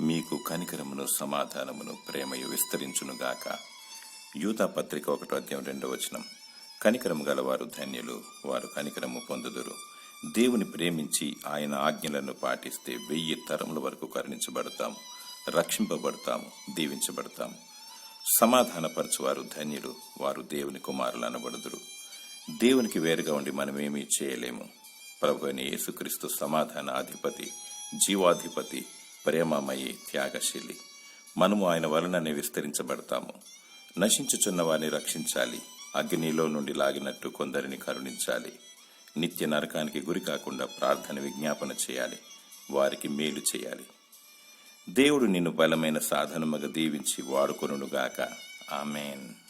మీకు కనికరమును సమాధానమును ప్రేమయు విస్తరించునుగాక. యూతా పత్రిక ఒకటో అధ్యాయం రెండవ వచనం. కనికరము గలవారు ధన్యులు వారు కనికరము పొందుదురు. దేవుని ప్రేమించి ఆయన ఆజ్ఞలను పాటిస్తే వెయ్యి తరముల వరకు కరుణించబడతాము రక్షింపబడతాము దీవించబడతాము. సమాధానపరచువారు ధన్యులు వారు దేవుని కుమారులు అనబడుదురు. దేవునికి వేరుగా ఉండి మనమేమీ చేయలేము. ప్రభు అయిన యేసుక్రీస్తు సమాధాన అధిపతి జీవాధిపతి ప్రేమమయి త్యాగశీలి. మనము ఆయన వలననే విస్తరించబడతాము. నశించుచున్న వారిని రక్షించాలి. అగ్నిలో నుండి లాగినట్టు కొందరిని కరుణించాలి. నిత్య నరకానికి గురి కాకుండా ప్రార్థన విజ్ఞాపన చేయాలి. వారికి మేలు చేయాలి. దేవుడు నిన్ను బలమైన సాధనముగా దీవించి వాడుకొనుగాక ఆమెన్.